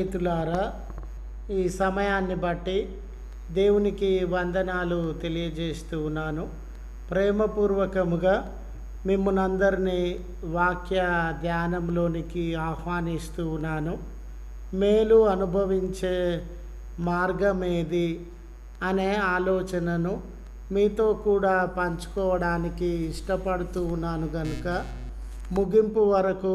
స్నేహితులారా ఈ సమయాన్ని బట్టి దేవునికి వందనాలు తెలియజేస్తూ ఉన్నాను. ప్రేమపూర్వకముగా మిమ్మల్ని అందరినీ వాక్య ధ్యానంలోనికి ఆహ్వానిస్తూ ఉన్నాను. మేలు అనుభవించే మార్గం ఏది అనే ఆలోచనను మీతో కూడా పంచుకోవడానికి ఇష్టపడుతూ ఉన్నాను కనుక ముగింపు వరకు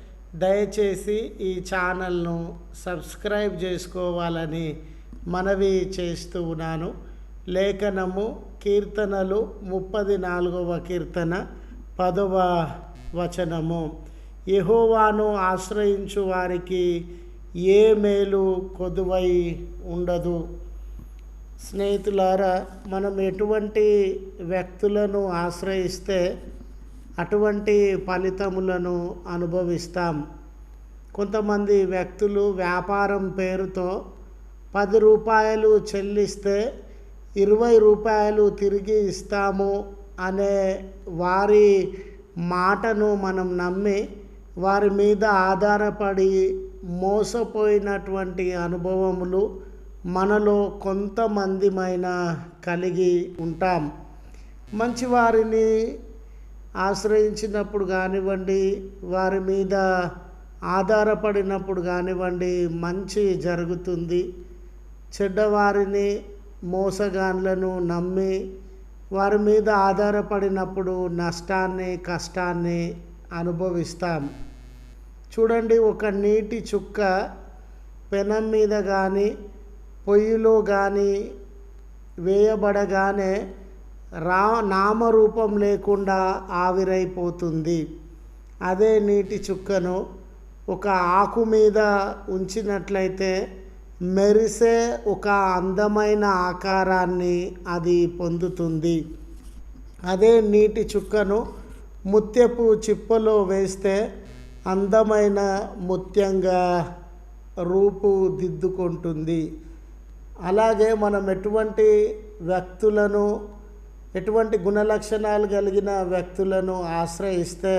దయచేసి ఈ ఛానల్ను సబ్స్క్రైబ్ చేసుకోవాలని మనవి చేస్తూ ఉన్నాను. లేఖనము కీర్తనలు ముప్పది నాలుగవ కీర్తన పదవ వచనము. యహోవాను ఆశ్రయించు వారికి ఏ మేలు కొదువై ఉండదు. స్నేహితులారా మనం ఎటువంటి వ్యక్తులను ఆశ్రయిస్తే అటువంటి ఫలితములను అనుభవిస్తాం. కొంతమంది వ్యక్తులు వ్యాపారం పేరుతో పది రూపాయలు చెల్లిస్తే ఇరవై రూపాయలు తిరిగి ఇస్తాము అనే వారి మాటను మనం నమ్మి వారి మీద ఆధారపడి మోసపోయినటువంటి అనుభవములు మనలో కొంతమందిమైన కలిగి ఉంటాం. మంచి వారిని ఆశ్రయించినప్పుడు కానివ్వండి వారి మీద ఆధారపడినప్పుడు కానివ్వండి మంచి జరుగుతుంది. చెడ్డవారిని మోసగాన్లను నమ్మి వారి మీద ఆధారపడినప్పుడు నష్టాన్ని కష్టాన్ని అనుభవిస్తాం. చూడండి ఒక నీటి చుక్క పెనం మీద కానీ పొయ్యిలో కానీ వేయబడగానే రా నామరూపం లేకుండా ఆవిరైపోతుంది. అదే నీటి చుక్కను ఒక ఆకు మీద ఉంచినట్లయితే మెరిసే ఒక అందమైన ఆకారాన్ని అది పొందుతుంది. అదే నీటి చుక్కను ముత్యపు చిప్పలో వేస్తే అందమైన ముత్యంగా రూపుదిద్దుకుంటుంది అలాగే మనం ఎటువంటి వ్యక్తులను ఎటువంటి గుణలక్షణాలు కలిగిన వ్యక్తులను ఆశ్రయిస్తే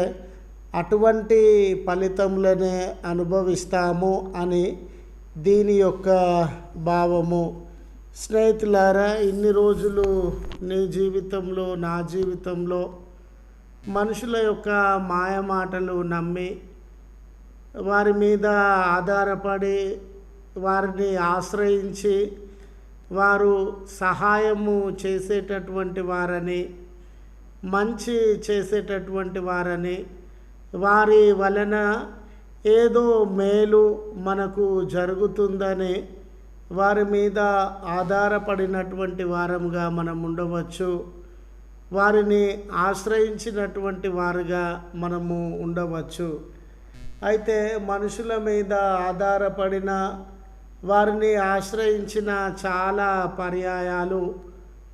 అటువంటి ఫలితములనే అనుభవిస్తాము అని దీని యొక్క భావము. స్నేహితులారా ఇన్ని రోజులు నీ జీవితంలో నా జీవితంలో మనుషుల యొక్క మాయమాటలు నమ్మి వారి మీద ఆధారపడి వారిని ఆశ్రయించి వారు సహాయము చేసేటటువంటి వారని మంచి చేసేటటువంటి వారని వారి వలన ఏదో మేలు మనకు జరుగుతుందని వారి మీద ఆధారపడినటువంటి వారంగా మనం ఉండవచ్చు. వారిని ఆశ్రయించినటువంటి వారుగా మనము ఉండవచ్చు. అయితే మనుషుల మీద ఆధారపడిన వారిని ఆశ్రయించిన చాలా పర్యాయాలు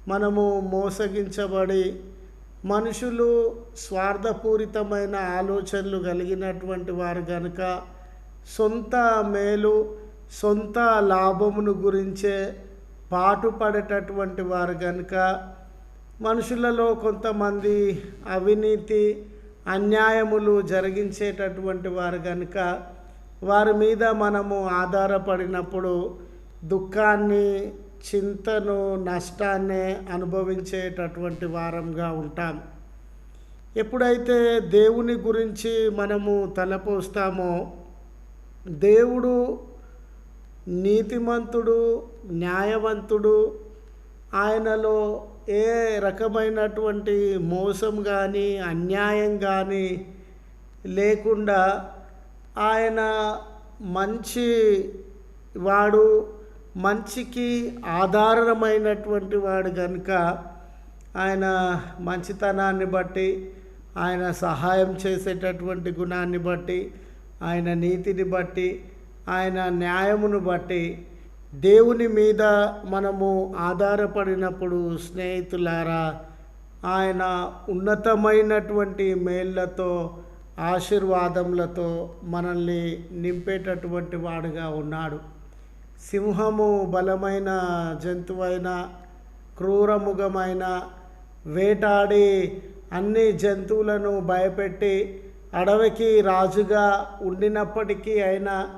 మనము మోసగించబడి మనుషులు స్వార్థపూరితమైన ఆలోచనలు కలిగినటువంటి వారు కనుక సొంత మేలు సొంత లాభమును గురించే పాటుపడేటటువంటి వారు కనుక మనుషులలో కొంతమంది అవినీతి అన్యాయములు జరిగించేటటువంటి వారు కనుక వారి మీద మనము ఆధారపడినప్పుడు దుఃఖాన్ని చింతను నష్టాన్ని అనుభవించేటటువంటి వారంగా ఉంటాం. ఎప్పుడైతే దేవుని గురించి మనము తలపోస్తామో దేవుడు నీతిమంతుడు న్యాయవంతుడు ఆయనలో ఏ రకమైనటువంటి మోసం కానీ అన్యాయం కానీ లేకుండా ఆయన మంచి వాడు మంచికి ఆధారమైనటువంటి వాడు కనుక ఆయన మంచితనాన్ని బట్టి ఆయన సహాయం చేసేటటువంటి గుణాన్ని బట్టి ఆయన నీతిని బట్టి ఆయన న్యాయమును బట్టి దేవుని మీద మనము ఆధారపడినప్పుడు స్నేహితులారా ఆయన ఉన్నతమైనటువంటి మేళ్ళతో ఆశీర్వాదములతో మనల్ని నింపేటటువంటి వాడుగా ఉన్నాడు. సింహము బలమైన జంతువైన క్రూరముఖమైన వేటాడి అన్ని జంతువులను భయపెట్టి అడవికి రాజుగా ఉండినప్పటికీ అయినా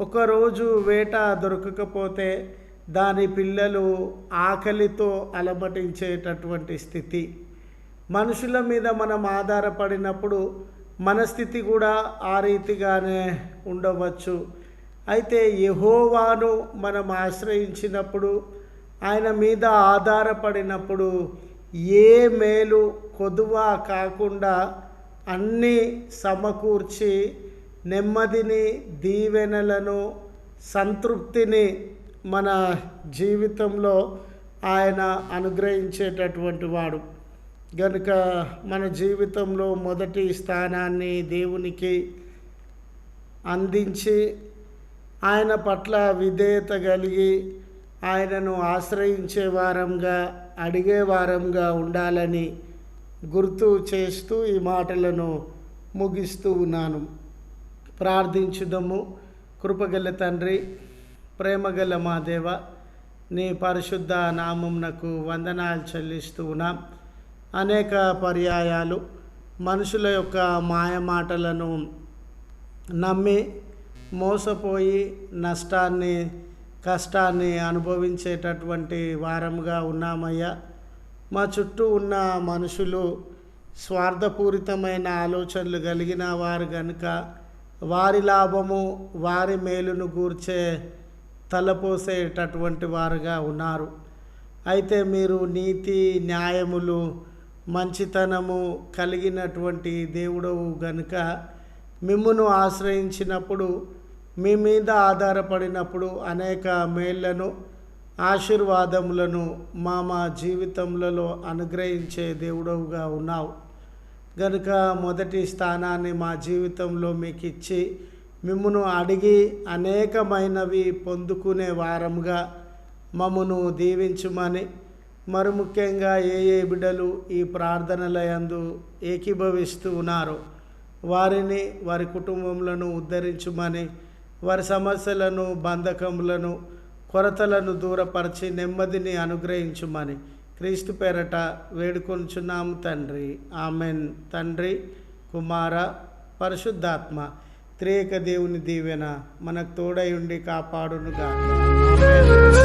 ఒకరోజు వేట దొరకకపోతే దాని పిల్లలు ఆకలితో అలమటించేటటువంటి స్థితి. మనుషుల మీద మనం ఆధారపడినప్పుడు మనస్థితి కూడా ఆ రీతిగానే ఉండవచ్చు. అయితే యహోవాను మనం ఆశ్రయించినప్పుడు ఆయన మీద ఆధారపడినప్పుడు ఏ మేలు కొదువ కాకుండా అన్నీ సమకూర్చి నెమ్మదిని దీవెనలను సంతృప్తిని మన జీవితంలో ఆయన అనుగ్రహించేటటువంటి వాడు. గనుక మన జీవితంలో మొదటి స్థానాన్ని దేవునికి అందించి ఆయన పట్ల విధేయత కలిగి ఆయనను ఆశ్రయించే వారంగా అడిగే వారంగా ఉండాలని గుర్తు చేస్తూ ఈ మాటలను ముగిస్తూ ఉన్నాను. ప్రార్థించుదము. కృపగల తండ్రి ప్రేమగల మా దేవ నీ పరిశుద్ధ నామంనకు వందనాలు చెల్లిస్తూ ఉన్నాం. అనేక పర్యాయాలు మనుషుల యొక్క మాయ మాటలను నమ్మి మోసపోయి నష్టాన్ని కష్టాన్ని అనుభవించేటటువంటి వారముగా ఉన్నామయ్యా. మా చుట్టూ ఉన్న మనుషులు స్వార్థపూరితమైన ఆలోచనలు కలిగిన వారు కనుక వారి లాభము వారి మేలును గూర్చే తలపోసేటటువంటి వారుగా ఉన్నారు. అయితే మీరు నీతి న్యాయములు మంచితనము కలిగినటువంటి దేవుడవు గనుక మిమ్మును ఆశ్రయించినప్పుడు మీ మీద ఆధారపడినప్పుడు అనేక మేళ్ళను ఆశీర్వాదములను మా మా జీవితములలో అనుగ్రహించే దేవుడవుగా ఉన్నావు. గనుక మొదటి స్థానాన్ని మా జీవితంలో మీకు ఇచ్చి మిమ్మును అడిగి అనేకమైనవి పొందుకునే వారముగా మమ్మను దీవించుమని మరి ముఖ్యంగా ఏ ఏ బిడ్డలు ఈ ప్రార్థనలయందు ఏకీభవిస్తూ ఉన్నారో వారిని వారి కుటుంబములను ఉద్ధరించుమని వారి సమస్యలను బంధకములను కొరతలను దూరపరిచి నెమ్మదిని అనుగ్రహించుమని క్రీస్తు పేరట వేడుకొంచున్నాము తండ్రి. ఆమెన్. తండ్రి కుమార పరిశుద్ధాత్మ త్రేక దేవుని దీవెన మనకు తోడై ఉండి కాపాడునుగా ఆమేన్